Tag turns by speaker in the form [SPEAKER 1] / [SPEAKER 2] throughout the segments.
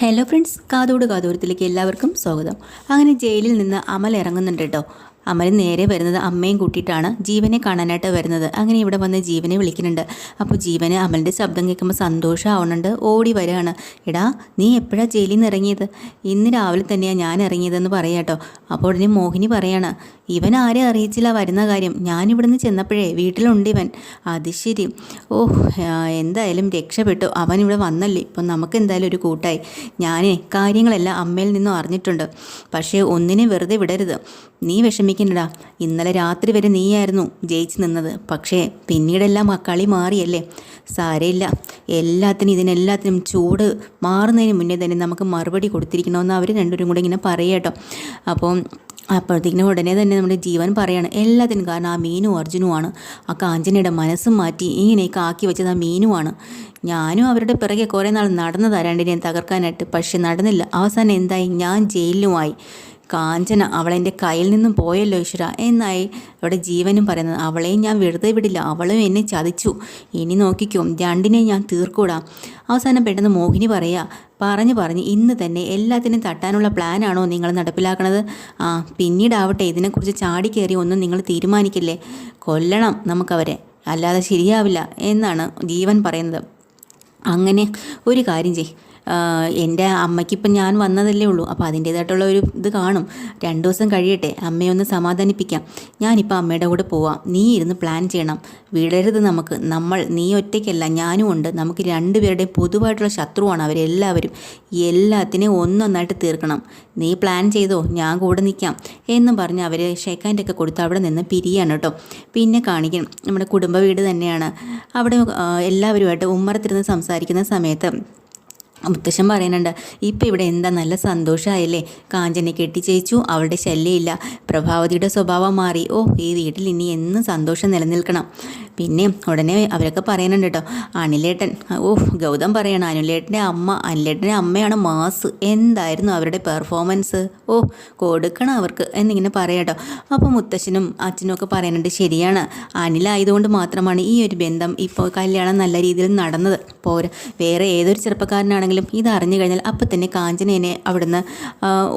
[SPEAKER 1] Hello friends കാതോട് കാതോരത്തിലേക്ക് എല്ലാവർക്കും സ്വാഗതം. അങ്ങനെ ജയിലിൽ നിന്ന് അമൽ ഇറങ്ങുന്നുണ്ട് കേട്ടോ. അമൽ നേരെ വരുന്നത് അമ്മയും കൂട്ടിയിട്ടാണ് ജീവനെ കാണാനായിട്ട് വരുന്നത്. അങ്ങനെ ഇവിടെ വന്ന് ജീവനെ വിളിക്കുന്നുണ്ട്. അപ്പോൾ ജീവന് അമലിന്റെ ശബ്ദം കേൾക്കുമ്പോൾ സന്തോഷമാവുന്നുണ്ട് ഓടി വരികയാണ്. എടാ നീ എപ്പോഴാണ് ജയിലിൽ നിന്ന് ഇറങ്ങിയത്? ഇന്ന് രാവിലെ തന്നെയാണ് ഞാൻ ഇറങ്ങിയതെന്ന് പറയാം കേട്ടോ. അപ്പോൾ ഉടനെ മോഹിനി പറയാണ് ഇവൻ ആരെ അറിയിച്ചില്ല വരുന്ന കാര്യം. ഞാനിവിടുന്ന് ചെന്നപ്പോഴേ വീട്ടിലുണ്ട് ഇവൻ. അത് ശരി. ഓ എന്തായാലും രക്ഷപ്പെട്ടു. അവൻ ഇവിടെ വന്നല്ലേ. ഇപ്പം നമുക്ക് എന്തായാലും ഒരു കൂട്ടായി. ഞാനേ കാര്യങ്ങളെല്ലാം അമ്മയിൽ നിന്നും അറിഞ്ഞിട്ടുണ്ട്. പക്ഷേ ഒന്നിനെ വെറുതെ വിടരുത്. നീ വിഷമിക്കണ്ടടാ ഇന്നലെ രാത്രി വരെ നീയായിരുന്നു ജയിച്ച് നിന്നത്. പക്ഷേ പിന്നീടെല്ലാം ആ കളി മാറിയല്ലേ? സാരയില്ല എല്ലാത്തിനും ഇതിനെല്ലാത്തിനും ചൂട് മാറുന്നതിന് മുന്നേ തന്നെ നമുക്ക് മറുപടി കൊടുത്തിരിക്കണമെന്ന് അവർ രണ്ടുപേരും കൂടെ ഇങ്ങനെ പറയട്ടോ അപ്പം അപ്പോഴത്തേക്കിനും ഉടനെ തന്നെ നമ്മുടെ ജീവൻ പറയാണ് എല്ലാത്തിനും കാരണം ആ മീനും അർജുനുമാണ് ആ കാഞ്ചനയുടെ മനസ്സും മാറ്റി ഇങ്ങനെയൊക്കെ ആക്കി വെച്ചത് ആ മീനുമാണ് ഞാനും അവരുടെ പിറകെ കുറേ നാൾ നടന്നു രണ്ടിനെയും തകർക്കാനായിട്ട്. പക്ഷെ നടന്നില്ല. അവസാനം എന്തായി? ഞാൻ ജയിലിലുമായി. കാഞ്ചന അവളെന്റെ കയ്യിൽ നിന്നും പോയല്ലോ ഈശ്വര. എന്നായി അവിടെ ജീവനും പറയുന്നത്. അവളെയും ഞാൻ വെറുതെ വിടില്ല. അവളും എന്നെ ചതിച്ചു. ഇനി നോക്കിക്കോ. രണ്ടിനെ ഞാൻ തീർക്കൂടാ. അവസാനം പെട്ടെന്ന് മോഹിനി പറയാ പറഞ്ഞു പറഞ്ഞ് ഇന്ന് തന്നെ എല്ലാത്തിനും തട്ടാനുള്ള പ്ലാനാണോ നിങ്ങൾ നടപ്പിലാക്കണത്? ആ പിന്നീടാവട്ടെ ഇതിനെക്കുറിച്ച് ചാടി കയറി ഒന്നും നിങ്ങൾ തീരുമാനിക്കില്ലേ? കൊല്ലണം നമുക്കവരെ അല്ലാതെ ശരിയാവില്ല എന്നാണ് ജീവൻ പറയുന്നത്. അങ്ങനെ ഒരു കാര്യം ചെയ് എന്റെ അമ്മയ്ക്കിപ്പം ഞാൻ വന്നതല്ലേ ഉള്ളൂ. അപ്പോൾ അതിന്റേതായിട്ടുള്ള ഒരു ഇത് കാണും. രണ്ട് ദിവസം കഴിയട്ടെ അമ്മയെ ഒന്ന് സമാധാനിപ്പിക്കാം. ഞാനിപ്പോൾ അമ്മയുടെ കൂടെ പോവാം. നീ ഇരുന്ന് പ്ലാൻ ചെയ്യണം. വിടരുത് നമുക്ക്. നമ്മൾ നീ ഒറ്റയ്ക്കല്ല ഞാനും ഉണ്ട്. നമുക്ക് രണ്ടുപേരുടെയും പൊതുവായിട്ടുള്ള ശത്രുവാണ് അവരെല്ലാവരും എല്ലാത്തിനെയും ഒന്നൊന്നായിട്ട് തീർക്കണം. നീ പ്ലാൻ ചെയ്തോ? ഞാൻ കൂടെ നിൽക്കാം എന്നും പറഞ്ഞ് അവർ ഷേക്കാന്റെ ഒക്കെ കൊടുത്ത് അവിടെ നിന്ന് പിരിയാണ് കേട്ടോ. പിന്നെ കാണിക്കണം നമ്മുടെ കുടുംബ വീട് തന്നെയാണ്. അവിടെ എല്ലാവരുമായിട്ട് ഉമ്മറത്തിരുന്ന് സംസാരിക്കുന്ന സമയത്ത് മുത്തശ്ശൻ പറയുന്നുണ്ട് ഇപ്പം ഇവിടെ എന്താ നല്ല സന്തോഷമായല്ലേ കാഞ്ചനെ കെട്ടിച്ചേച്ചു അവളുടെ ശല്യമില്ല. പ്രഭാവതിയുടെ സ്വഭാവം മാറി. ഓ ഈ വീട്ടിൽ ഇനി എന്നും സന്തോഷം നിലനിൽക്കണം. പിന്നെ ഉടനെ അവരൊക്കെ പറയുന്നുണ്ട് കേട്ടോ അനിലേട്ടൻ. ഓ ഗൗതം പറയണം അനിലേട്ടന്റെ അമ്മ അനിലേട്ടന്റെ അമ്മയാണ് മാസ്. എന്തായിരുന്നു അവരുടെ പെർഫോമൻസ് ഓ കൊടുക്കണം അവർക്ക് എന്നിങ്ങനെ പറയാം കേട്ടോ. അപ്പോൾ മുത്തശ്ശനും അച്ഛനും ഒക്കെ പറയുന്നുണ്ട് ശരിയാണ്. അനിലായതുകൊണ്ട് മാത്രമാണ് ഈ ഒരു ബന്ധം ഇപ്പോൾ കല്യാണം നല്ല രീതിയിൽ നടന്നത്. പോരാ. വേറെ ഏതൊരു ചെറുപ്പക്കാരനാണെങ്കിലും ഇത് അറിഞ്ഞു കഴിഞ്ഞാൽ അപ്പം തന്നെ കാഞ്ചനേനെ അവിടുന്ന്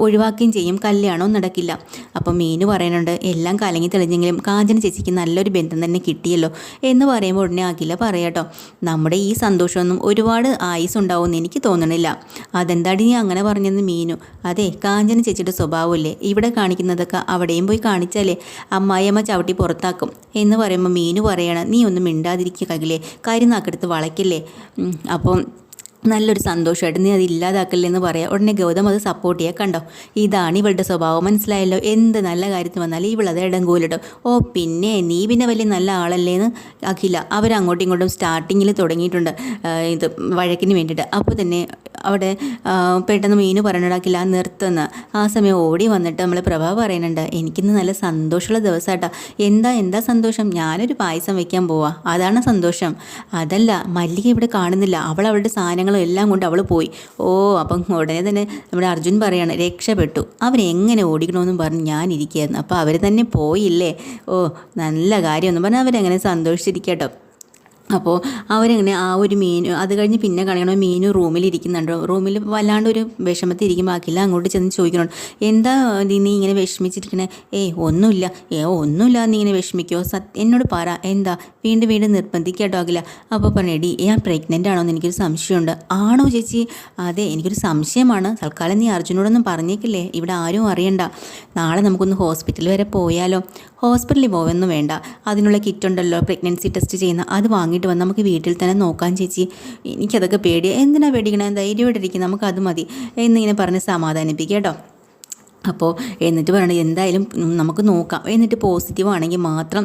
[SPEAKER 1] ഒഴിവാക്കുകയും ചെയ്യും. കല്യാണവും നടക്കില്ല. അപ്പോൾ മീനു പറയുന്നുണ്ട് എല്ലാം കലങ്ങി തെളിഞ്ഞെങ്കിലും കാഞ്ചന ചേച്ചിക്ക് നല്ലൊരു ബന്ധം തന്നെ കിട്ടിയല്ലോ. എന്ന് പറയുമ്പോൾ ഉടനെ അഖില പറയാട്ടോ നമ്മുടെ ഈ സന്തോഷമൊന്നും ഒരുപാട് ആയുസ് ഉണ്ടാവുമെന്ന് എനിക്ക് തോന്നണില്ല. അതെന്താടി നീ അങ്ങനെ പറഞ്ഞെന്ന് മീനു? അതെ കാഞ്ചന ചേച്ചിയുടെ സ്വഭാവമല്ലേ? ഇവിടെ കാണിക്കുന്നതൊക്കെ അവിടെയും പോയി കാണിച്ചാലേ അമ്മായിയമ്മ ചവിട്ടി പുറത്താക്കും. എന്ന് പറയുമ്പോൾ മീനു പറയണം നീ ഒന്നും മിണ്ടാതിരിക്കുക കകിലേ കാര്യം നാക്കെടുത്ത് വളയ്ക്കല്ലേ? അപ്പം നല്ലൊരു സന്തോഷമായിട്ട് നീ അത് ഇല്ലാതാക്കല്ലേ എന്ന് പറയാം. ഉടനെ ഗൗതം അത് സപ്പോർട്ട് ചെയ്യാം. കണ്ടോ? ഇതാണ് ഇവളുടെ സ്വഭാവം. മനസ്സിലായല്ലോ? എന്ത് നല്ല കാര്യത്തിന് വന്നാലും ഇവളത് ഇടങ്കൂലിട്ടോ ഓ പിന്നെ നീ പിന്നെ വലിയ നല്ല ആളല്ലേ എന്ന് അഖില. അവരങ്ങോട്ടും ഇങ്ങോട്ടും സ്റ്റാർട്ടിങ്ങിൽ തുടങ്ങിയിട്ടുണ്ട്. ഇത് വഴക്കിന് വേണ്ടിയിട്ട്. അപ്പോൾ തന്നെ അവിടെ പെട്ടെന്ന് മീനു പറഞ്ഞിടാക്കില്ല നിർത്തുന്ന. ആ സമയം ഓടി വന്നിട്ട് നമ്മൾ പ്രഭ പറയുന്നുണ്ട് എനിക്കിന്ന് നല്ല സന്തോഷമുള്ള ദിവസമാട്ടോ എന്താ എന്താ സന്തോഷം? ഞാനൊരു പായസം വെക്കാൻ പോവാ. അതാണ് സന്തോഷം. അതല്ല മല്ലിക ഇവിടെ കാണുന്നില്ല. അവൾ അവളുടെ സാധനങ്ങളും എല്ലാം കൊണ്ട് അവൾ പോയി. ഓ അപ്പം ഉടനെ തന്നെ നമ്മുടെ അർജുൻ പറയാണ് രക്ഷപ്പെട്ടു. അവരെങ്ങനെ ഓടിക്കണമെന്നും പറഞ്ഞ് ഞാൻ ഇരിക്കുകയായിരുന്നു അപ്പോൾ അവർ തന്നെ പോയില്ലേ? ഓ നല്ല കാര്യമെന്നും പറഞ്ഞാൽ അവരങ്ങനെ സന്തോഷിച്ചിരിക്കട്ടോ. അപ്പോൾ അവരങ്ങനെ ആ ഒരു മീനു അത് കഴിഞ്ഞ് പിന്നെ കാണിക്കണം മീനു റൂമിൽ ഇരിക്കുന്നുണ്ടോ റൂമിൽ വല്ലാണ്ട് ഒരു വിഷമത്തിൽ ഇരിക്കുമ്പോൾ അങ്ങോട്ട് ചെന്ന് ചോദിക്കണം എന്താ നീ ഇങ്ങനെ വിഷമിച്ചിരിക്കണേ ഏയ് ഒന്നുമില്ല. ഏ ഒന്നുമില്ല നീ ഇങ്ങനെ വിഷമിക്കോ. സത് എന്നോട് പറ. എന്താ? വീണ്ടും വീണ്ടും നിർബന്ധിക്കാട്ടോ ആകില്ല. അപ്പോൾ പറഞ്ഞു എടി ഞാൻ പ്രഗ്നന്റ് ആണോ എന്ന് എനിക്കൊരു സംശയമുണ്ട്. ആണോ ചേച്ചി? അതെ എനിക്കൊരു സംശയമാണ്. തൽക്കാലം നീ അർജുനോടൊന്നും പറഞ്ഞേക്കില്ലേ. ഇവിടെ ആരും അറിയണ്ട. നാളെ നമുക്കൊന്ന് ഹോസ്പിറ്റൽ വരെ പോയാലോ? ഹോസ്പിറ്റലിൽ പോവെന്നും വേണ്ട. അതിനുള്ള കിറ്റ് ഉണ്ടല്ലോ പ്രഗ്നൻസി ടെസ്റ്റ് ചെയ്യുന്ന. അത് വാങ്ങിയിട്ട് വന്ന് നമുക്ക് വീട്ടിൽ തന്നെ നോക്കാം ചേച്ചി. എനിക്കതൊക്കെ പേടിയാണ് എന്തിനാണ് പേടിക്കണേ? ധൈര്യമായിട്ടിരിക്കും നമുക്ക് അത് മതി. എന്നിങ്ങനെ പറഞ്ഞ് സമാധാനിപ്പിക്കുക കേട്ടോ. അപ്പോൾ എന്നിട്ട് പറയണത് എന്തായാലും നമുക്ക് നോക്കാം. എന്നിട്ട് പോസിറ്റീവ് ആണെങ്കിൽ മാത്രം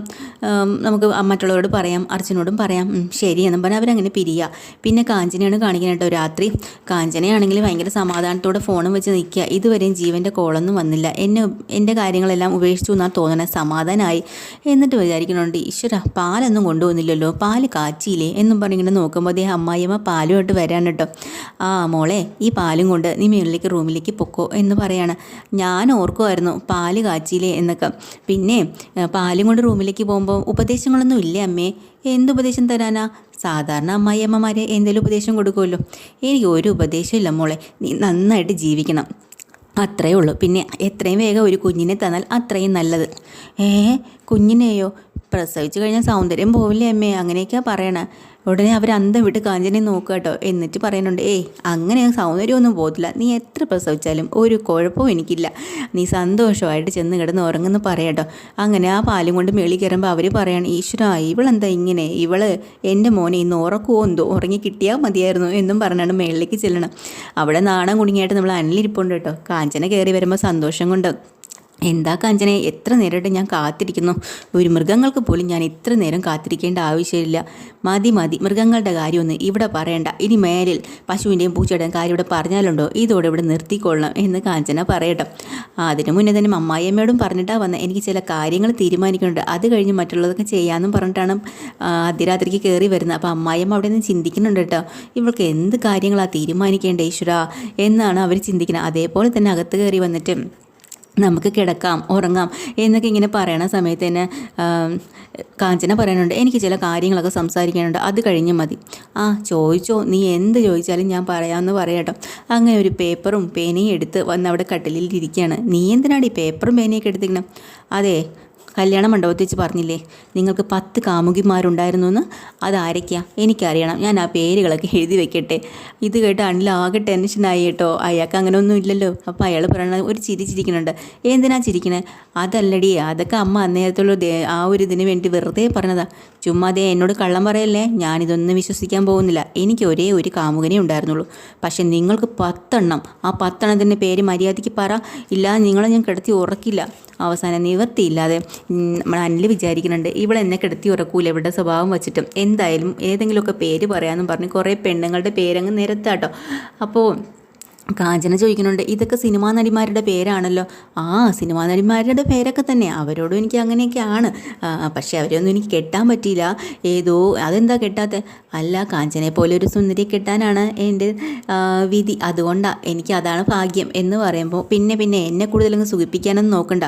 [SPEAKER 1] നമുക്ക് മറ്റുള്ളവരോട് പറയാം അർച്ചനോടും പറയാം ശരിയെന്നും പറഞ്ഞാൽ അവരങ്ങനെ പിരിയുക പിന്നെ കാഞ്ചനയാണ് കാണിക്കുന്നത് കേട്ടോ രാത്രി. കാഞ്ചനയാണെങ്കിൽ ഭയങ്കര സമാധാനത്തോടെ ഫോണും വെച്ച് നിൽക്കുക. ഇതുവരെയും ജീവന്റെ കോളൊന്നും വന്നില്ല. എന്നെ എന്റെ കാര്യങ്ങളെല്ലാം ഉപേക്ഷിച്ചു എന്നാണ് തോന്നണേ. സമാധാനമായി എന്നിട്ട് വിചാരിക്കണുണ്ട് ഈശ്വര പാലൊന്നും കൊണ്ടുവന്നില്ലല്ലോ പാൽ കാച്ചിയില്ലേ? എന്നും പറഞ്ഞിങ്ങനെ നോക്കുമ്പോൾ അതേ അമ്മായിയമ്മ പാലുമായിട്ട് വരാൻ കേട്ടോ. ആ മോളെ ഈ പാലും കൊണ്ട് നീ മേളിലേക്ക് റൂമിലേക്ക് പൊക്കോ എന്ന് പറയാണ്. ഞാൻ ഓർക്കുമായിരുന്നു പാൽ കാച്ചിയില്ലേ എന്നൊക്കെ. പിന്നെ പാലും കൊണ്ട് റൂമിലേക്ക് പോകുമ്പോൾ ഉപദേശങ്ങളൊന്നും ഇല്ലേ അമ്മേ? എന്ത് ഉപദേശം തരാനാ? സാധാരണ അമ്മായി അമ്മമാരെ എന്തെങ്കിലും ഉപദേശം കൊടുക്കുമല്ലോ എനിക്ക് ഒരു ഉപദേശമില്ല മോളെ. നീ നന്നായിട്ട് ജീവിക്കണം. അത്രയേ ഉള്ളൂ. പിന്നെ എത്രയും വേഗം ഒരു കുഞ്ഞിനെ തന്നാൽ അത്രയും നല്ലത്. ഏ കുഞ്ഞിനെയോ? പ്രസവിച്ചു കഴിഞ്ഞാൽ സൗന്ദര്യം പോവില്ലേ അമ്മേ? അങ്ങനെയൊക്കെയാണ് പറയണേ. ഉടനെ അവർ അന്തം വിട്ട് കാഞ്ചനെ നോക്കുക കേട്ടോ. എന്നിട്ട് പറയുന്നുണ്ട് ഏയ് അങ്ങനെ സൗന്ദര്യമൊന്നും പോകത്തില്ല. നീ എത്ര പ്രസവിച്ചാലും ഒരു കുഴപ്പവും എനിക്കില്ല. നീ സന്തോഷമായിട്ട് ചെന്ന് കിടന്ന് ഉറങ്ങുന്നു പറയാട്ടോ അങ്ങനെ ആ പാലും കൊണ്ട് മേളി കയറുമ്പോൾ അവർ പറയാണ് ഈശ്വര ഇവളെന്താ ഇങ്ങനെ? ഇവൾ എന്റെ മോനെ ഇന്ന് ഉറക്കുമോ എന്തോ? ഉറങ്ങി കിട്ടിയാൽ മതിയായിരുന്നു എന്നും പറഞ്ഞാണ് മേളിലേക്ക് ചെല്ലണം. അവിടെ നാണം കുടുങ്ങിയായിട്ട് നമ്മൾ അനിലിരിപ്പുണ്ട് കേട്ടോ. കാഞ്ചന കയറി വരുമ്പോൾ സന്തോഷം കൊണ്ട് എന്താ കാഞ്ചനെ എത്ര നേരമായിട്ട് ഞാൻ കാത്തിരിക്കുന്നു? ഒരു മൃഗങ്ങൾക്ക് പോലും ഞാൻ ഇത്ര നേരം കാത്തിരിക്കേണ്ട ആവശ്യമില്ല. മതി മതി മൃഗങ്ങളുടെ കാര്യമൊന്നും ഇവിടെ പറയണ്ട. ഇനി മേലിൽ പശുവിന്റെയും പൂച്ചയുടെയും കാര്യം ഇവിടെ പറഞ്ഞാലുണ്ടോ? ഇതോടെ ഇവിടെ നിർത്തിക്കൊള്ളണം എന്ന് കാഞ്ചന പറയട്ടെ. അതിനു മുന്നേ തന്നെ അമ്മായിയമ്മയോടും പറഞ്ഞിട്ടാണ് വന്നത് എനിക്ക് ചില കാര്യങ്ങൾ തീരുമാനിക്കുന്നുണ്ട്. അത് കഴിഞ്ഞ് മറ്റുള്ളതൊക്കെ ചെയ്യാമെന്നും പറഞ്ഞിട്ടാണ് ആ, അർദ്ധരാത്രിക്ക് കയറി വരുന്നത്. അപ്പോൾ അമ്മായിയമ്മ അവിടെ നിന്ന് ചിന്തിക്കുന്നുണ്ട് കേട്ടോ. ഇവൾക്ക് എന്ത് കാര്യങ്ങളാണ് തീരുമാനിക്കേണ്ടത് ഈശ്വര? എന്നാണ് അവർ ചിന്തിക്കുന്നത്. അതേപോലെ തന്നെ അകത്ത് കയറി വന്നിട്ട് നമുക്ക് കിടക്കാം ഉറങ്ങാം എന്നൊക്കെ ഇങ്ങനെ പറയണ സമയത്ത് തന്നെ കാഞ്ചന പറയാനുണ്ട്. എനിക്ക് ചില കാര്യങ്ങളൊക്കെ സംസാരിക്കാനുണ്ട്. അത് കഴിഞ്ഞ് മതി. ആ ചോദിച്ചോ? നീ എന്ത് ചോദിച്ചാലും ഞാൻ പറയാമെന്ന് പറയട്ടോ. അങ്ങനെ ഒരു പേപ്പറും പേനയും എടുത്ത് വന്ന് അവിടെ കട്ടിലിൽ ഇരിക്കുകയാണ്. നീ എന്തിനാണ് ഈ പേപ്പറും പേനയൊക്കെ എടുത്തിരിക്കണം? അതെ കല്യാണ മണ്ഡപത്തിൽ വെച്ച് പറഞ്ഞില്ലേ? നിങ്ങൾക്ക് പത്ത് കാമുകിമാരുണ്ടായിരുന്നു എന്ന് അതാരൊക്കെയാണ് എനിക്കറിയണം. ഞാൻ ആ പേരുകളൊക്കെ എഴുതി വെക്കട്ടെ. ഇത് കേട്ട് അണിലാകെ ടെൻഷനായി കേട്ടോ. അയാൾക്ക് അങ്ങനെ ഒന്നും ഇല്ലല്ലോ. അപ്പോൾ അയാൾ പറയണത് ഒരു ചിരി ചിരിക്കുന്നുണ്ട്. എന്തിനാ ചിരിക്കണേ? അതല്ലടി അതൊക്കെ അമ്മ അന്നേരത്തുള്ള ആ ഒരു ഇതിന് വേണ്ടി വെറുതെ പറഞ്ഞതാ. ചുമ്മാ അതേ എന്നോട് കള്ളം പറയല്ലേ? ഞാനിതൊന്നും വിശ്വസിക്കാൻ പോകുന്നില്ല. എനിക്ക് ഒരേ ഒരു കാമുകനെ ഉണ്ടായിരുന്നുള്ളൂ. പക്ഷെ നിങ്ങൾക്ക് പത്തെണ്ണം. ആ പത്തെണ്ണത്തിന്റെ പേര് മര്യാദയ്ക്ക് പറ. ഇല്ലാതെ നിങ്ങളെ ഞാൻ കിടത്തി ഉറക്കില്ല. അവസാനം നിവർത്തിയില്ലാതെ ഉം, നമ്മുടെ അനിൽ വിചാരിക്കുന്നുണ്ട് ഇവിടെ എന്നെ കിടത്തി ഉറക്കൂല ഇവളുടെ സ്വഭാവം വെച്ചിട്ടും. എന്തായാലും ഏതെങ്കിലുമൊക്കെ പേര് പറയാമെന്നും പറഞ്ഞ് കുറേ പെണ്ണുങ്ങളുടെ പേരങ്ങ് നിരത്താട്ടോ. അപ്പോൾ കാഞ്ചന ചോദിക്കുന്നുണ്ട് ഇതൊക്കെ സിനിമാ നടിമാരുടെ പേരാണല്ലോ? ആ സിനിമാ നടിമാരുടെ പേരൊക്കെ തന്നെ. അവരോടും എനിക്ക് അങ്ങനെയൊക്കെയാണ്. പക്ഷേ അവരെയൊന്നും എനിക്ക് കെട്ടാൻ പറ്റിയില്ല. ഏതോ അതെന്താ കെട്ടാത്ത? അല്ല കാഞ്ചനെ പോലെ ഒരു സുന്ദരിയെ കെട്ടാനാണ് എന്റെ വിധി. അതുകൊണ്ടാണ് എനിക്ക് അതാണ് ഭാഗ്യം. എന്ന് പറയുമ്പോൾ പിന്നെ പിന്നെ എന്നെ കൂടുതലങ്ങ് സുഖിപ്പിക്കാനൊന്നും നോക്കണ്ട.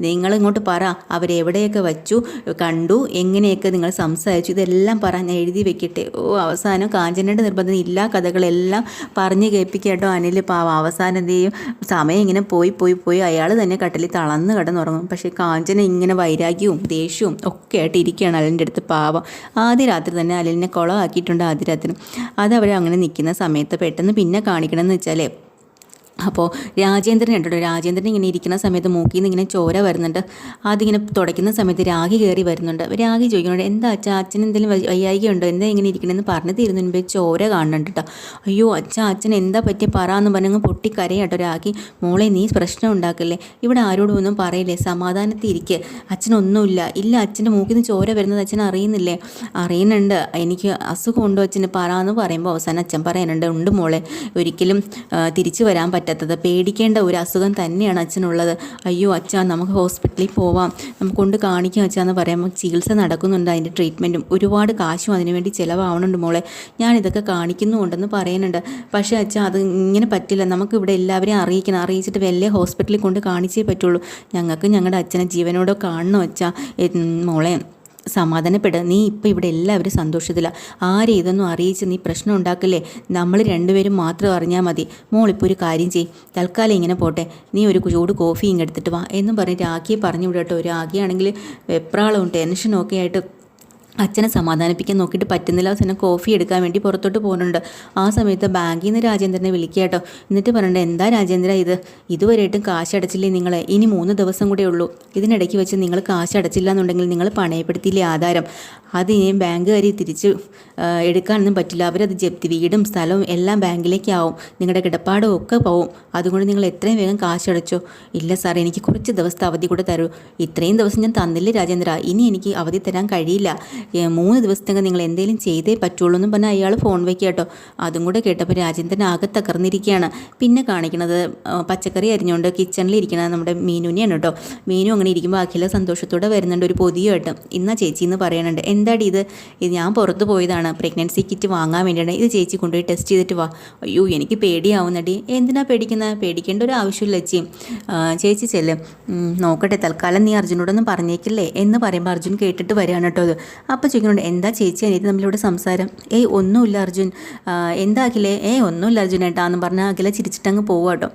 [SPEAKER 1] നിങ്ങൾ ഇങ്ങോട്ട് പറ അവരെവിടെയൊക്കെ വച്ചു കണ്ടു എങ്ങനെയൊക്കെ നിങ്ങൾ സംസാരിച്ചു ഇതെല്ലാം പറ. ഞാൻ എഴുതി വെക്കട്ടെ. ഓ അവസാനം കാഞ്ചനയുടെ നിർബന്ധം ഇല്ലാ കഥകളെല്ലാം പറഞ്ഞ് കേൾപ്പിക്കട്ടോ അനിൽ പാവ. അവസാനം എന്ത് ചെയ്യും? സമയം ഇങ്ങനെ പോയി പോയി പോയി അയാൾ തന്നെ കട്ടിലിൽ തളർന്ന് കിടന്നുറങ്ങും. പക്ഷേ കാഞ്ചന ഇങ്ങനെ വൈരാഗ്യവും ദേഷ്യവും ഒക്കെ ആയിട്ട് ഇരിക്കുകയാണ് അലിന്റെ അടുത്ത് പാവം. ആദ്യ രാത്രി തന്നെ അലിനെ കുളമാക്കിയിട്ടുണ്ട് ആദ്യ രാത്രി. അത് അവർ അങ്ങനെ നിൽക്കുന്ന സമയത്ത് പെട്ടെന്ന് പിന്നെ കാണിക്കണമെന്ന് വെച്ചാൽ അപ്പോൾ രാജേന്ദ്രൻ കണ്ടോ രാജേന്ദ്രൻ ഇങ്ങനെ ഇരിക്കുന്ന സമയത്ത് മൂക്കിൽ നിന്ന് ഇങ്ങനെ ചോര വരുന്നുണ്ട്. അതിങ്ങനെ തുടയ്ക്കുന്ന സമയത്ത് രാഗി കയറി വരുന്നുണ്ട്. രാഗി ചോദിക്കുന്നുണ്ട് എന്താ അച്ഛാ അച്ഛൻ എന്തെങ്കിലും വൈ- വയ്യായിക ഉണ്ടോ എന്താ ഇങ്ങനെ ഇരിക്കണമെന്ന് പറഞ്ഞു തീരുന്നതിന് മുമ്പേ ചോര കാണുന്നുണ്ട് കേട്ടോ. അയ്യോ അച്ഛാ അച്ഛൻ എന്താ പറ്റിയ? പറ എന്ന് പറഞ്ഞങ്ങ് പൊട്ടിക്കരയും കേട്ടോ രാഗി. മോളെ നീ പ്രശ്നം ഉണ്ടാക്കല്ലേ? ഇവിടെ ആരോടും ഒന്നും പറയില്ലേ? സമാധാനത്തിൽ ഇരിക്കുക അച്ഛനൊന്നുമില്ല ഇല്ല അച്ഛന്റെ മൂക്കിൽ നിന്ന് ചോര വരുന്നത് അച്ഛൻ അറിയുന്നില്ലേ? അറിയുന്നുണ്ട്. എനിക്ക് അസുഖം ഉണ്ടോ അച്ഛന്? പറ എന്ന് പറയുമ്പോൾ അവസാനം അച്ഛൻ പറയാനുണ്ട് ഉണ്ട് മോളെ. ഒരിക്കലും തിരിച്ചു വരാൻ പറ്റാത്തത്. പേടിക്കേണ്ട ഒരു അസുഖം തന്നെയാണ് അച്ഛനുള്ളത്. അയ്യോ അച്ഛാ നമുക്ക് ഹോസ്പിറ്റലിൽ പോവാം. നമുക്ക് കൊണ്ട് കാണിക്കാം അച്ഛാ എന്ന് പറയുമ്പോൾ ചികിത്സ നടക്കുന്നുണ്ട് അതിന്റെ ട്രീറ്റ്മെന്റും ഒരുപാട് കാശും അതിനുവേണ്ടി ചിലവാവണുണ്ട് മോളെ. ഞാനിതൊക്കെ കാണിക്കുന്നുണ്ടെന്ന് പറയുന്നുണ്ട്. പക്ഷേ അച്ഛാ അത് ഇങ്ങനെ പറ്റില്ല. നമുക്ക് ഇവിടെ എല്ലാവരെയും അറിയിക്കണം. അറിയിച്ചിട്ട് വലിയ ഹോസ്പിറ്റലിൽ കൊണ്ട് കാണിച്ചേ പറ്റുള്ളൂ. ഞങ്ങൾക്ക് ഞങ്ങളുടെ അച്ഛനെ ജീവനോടെ കാണണം അച്ഛാ. മോളെ. സമാധാനപ്പെട് നീ ഇപ്പം ഇവിടെ എല്ലാവരും സന്തോഷത്തിലാണ് ആരെ ഇതൊന്നും അറിയിച്ച് നീ പ്രശ്നം ഉണ്ടാക്കില്ലേ? നമ്മൾ രണ്ടുപേരും മാത്രം അറിഞ്ഞാൽ മതി. മോളിപ്പോൾ ഒരു കാര്യം ചെയ് തൽക്കാലം ഇങ്ങനെ പോട്ടെ. നീ ഒരു ചൂട് കോഫി ഇങ്ങെടുത്തിട്ട് വാ. എന്നും പറഞ്ഞ് രാഖിയെ പറഞ്ഞു വിടട്ടോ രാഖിയാണെങ്കിൽ വെപ്രാളവും ടെൻഷനും ഒക്കെ ആയിട്ട് അച്ഛനെ സമാധാനിപ്പിക്കാൻ നോക്കിയിട്ട് പറ്റുന്നില്ല. അവസാനം കോഫി എടുക്കാൻ വേണ്ടി പുറത്തോട്ട് പോകുന്നുണ്ട്. ആ സമയത്ത് ബാങ്കിൽ നിന്ന് രാജേന്ദ്രനെ വിളിക്കുക കേട്ടോ. എന്നിട്ട് പറഞ്ഞിട്ട് എന്താ രാജേന്ദ്ര ഇത്? ഇതുവരെയായിട്ടും കാശ് അടച്ചില്ലേ നിങ്ങൾ ഇനി മൂന്ന് ദിവസം കൂടെ ഉള്ളൂ. ഇതിനിടയ്ക്ക് വെച്ച് നിങ്ങൾ കാശ് അടച്ചില്ല എന്നുണ്ടെങ്കിൽ നിങ്ങൾ പണയപ്പെടുത്തിയില്ലേ ആധാരം? അത് ഇനി ബാങ്കുകാരി തിരിച്ച് എടുക്കാനൊന്നും പറ്റില്ല. അവരത് ജപ്തി വീടും സ്ഥലവും എല്ലാം ബാങ്കിലേക്കാവും. നിങ്ങളുടെ കിടപ്പാടും ഒക്കെ പോവും. അതുകൊണ്ട് നിങ്ങൾ എത്രയും വേഗം കാശ് അടച്ചോ. ഇല്ല സാർ എനിക്ക് കുറച്ച് ദിവസത്തെ അവധി കൂടെ തരൂ. ഇത്രയും ദിവസം ഞാൻ തന്നില്ലേ രാജേന്ദ്ര? ഇനി എനിക്ക് അവധി തരാൻ കഴിയില്ല. മൂന്ന് ദിവസത്തേക്ക് നിങ്ങൾ എന്തെങ്കിലും ചെയ്തേ പറ്റുള്ളൂ എന്നും പറഞ്ഞാൽ അയാൾ ഫോൺ വയ്ക്കുക കേട്ടോ. അതും കൂടെ കേട്ടപ്പോൾ രാജേന്ദ്രൻ ആകെ തകർന്നിരിക്കുകയാണ്. പിന്നെ കാണിക്കുന്നത് പച്ചക്കറി അരിഞ്ഞുകൊണ്ട് കിച്ചണിൽ ഇരിക്കുന്ന നമ്മുടെ മീനുവിനെയാണ് കേട്ടോ. മീനു അങ്ങനെ ഇരിക്കുമ്പോൾ അഖില സന്തോഷത്തോടെ വരുന്നുണ്ട് ഒരു പൊതിയായിട്ട് ഇന്നാ ചേച്ചി എന്ന് പറയുന്നുണ്ട് എന്താടി ഇത്? ഞാൻ പുറത്ത് പോയതാണ്. പ്രഗ്നൻസി കിറ്റ് വാങ്ങാൻ വേണ്ടിയാണ്. ഇത് ചേച്ചി കൊണ്ടുപോയി ടെസ്റ്റ് ചെയ്തിട്ട് വാ. അയ്യോ എനിക്ക് പേടിയാവുന്നടി. എന്തിനാ പേടിക്കുന്നത് പേടിക്കേണ്ട ഒരു ആവശ്യമില്ല ചേച്ചി. ചേച്ചി ചെല്ലും. നോക്കട്ടെ. തൽക്കാലം നീ അർജുനോടൊന്നും പറഞ്ഞേക്കില്ലേ? എന്ന് പറയുമ്പോൾ അർജുൻ കേട്ടിട്ട് വരികയാണ് കേട്ടോ അത്. അപ്പോൾ ചോദിക്കുന്നുണ്ട് എന്താ ചേച്ചി അനിയത്തി നമ്മളിവിടെ സംസാരം? ഏയ് ഒന്നുമില്ല അർജുൻ. എന്താ അഖിലേ? ഏയ് ഒന്നുമില്ല അർജുൻ ഏട്ടാ എന്ന് പറഞ്ഞാൽ അഖില ചിരിച്ചിട്ടങ്ങ് പോവുക കേട്ടോ.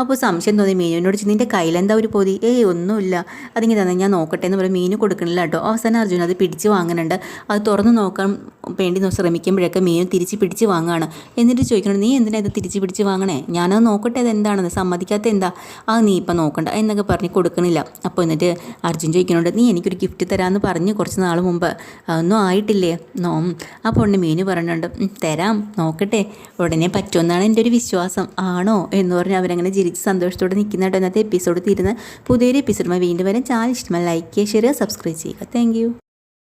[SPEAKER 1] അപ്പോൾ സംശയം തോന്നി. മീനുവിനോട് ചെന്ന് നിന്റെ കയ്യിലെന്താ ഒരു പൊതി? ഏയ് ഒന്നുമില്ല. അതിങ്ങനെ തന്നെ ഞാൻ നോക്കട്ടെ എന്ന് പറഞ്ഞ് മീനു കൊടുക്കണില്ല കേട്ടോ. അവസാനം അർജുൻ അത് പിടിച്ച് വാങ്ങുന്നുണ്ട്. അത് തുറന്ന് നോക്കാൻ വേണ്ടി ശ്രമിക്കുമ്പോഴൊക്കെ മീനു തിരിച്ച് പിടിച്ച് വാങ്ങുകയാണ് എന്നിട്ട് ചോദിക്കണം നീ എന്തിനാ ഇത് തിരിച്ച് പിടിച്ച് വാങ്ങണേ? ഞാനത് നോക്കട്ടെ അത് എന്താണെന്ന് സമ്മതിക്കാത്ത എന്താ? ആ നീ ഇപ്പം നോക്കണ്ട എന്നൊക്കെ പറഞ്ഞ് കൊടുക്കണില്ല. അപ്പോൾ എന്നിട്ട് അർജുൻ ചോദിക്കുന്നുണ്ട് നീ എനിക്കൊരു ഗിഫ്റ്റ് തരാമെന്ന് പറഞ്ഞ് കുറച്ച് നാൾ മുമ്പ് അതൊന്നും ആയിട്ടില്ലേ? നോം. ആ പൊണ്ണ് മീന് പറഞ്ഞുണ്ട് തരാം നോക്കട്ടെ. ഉടനെ പറ്റുമെന്നാണ് എന്റെ ഒരു വിശ്വാസം. ആണോ? എന്ന് പറഞ്ഞ് അവരങ്ങനെ ചിരിച്ച് സന്തോഷത്തോടെ നിൽക്കുന്നുണ്ട് ഇന്നത്തെ എപ്പിസോഡ് തീരുന്ന പുതിയൊരു എപ്പിസോഡുമായി വീണ്ടും വരാൻ ചാനൽ ഇഷ്ടമായി ലൈക്ക് ചെയ്യുക ഷെയർ സബ്സ്ക്രൈബ് ചെയ്യുക താങ്ക്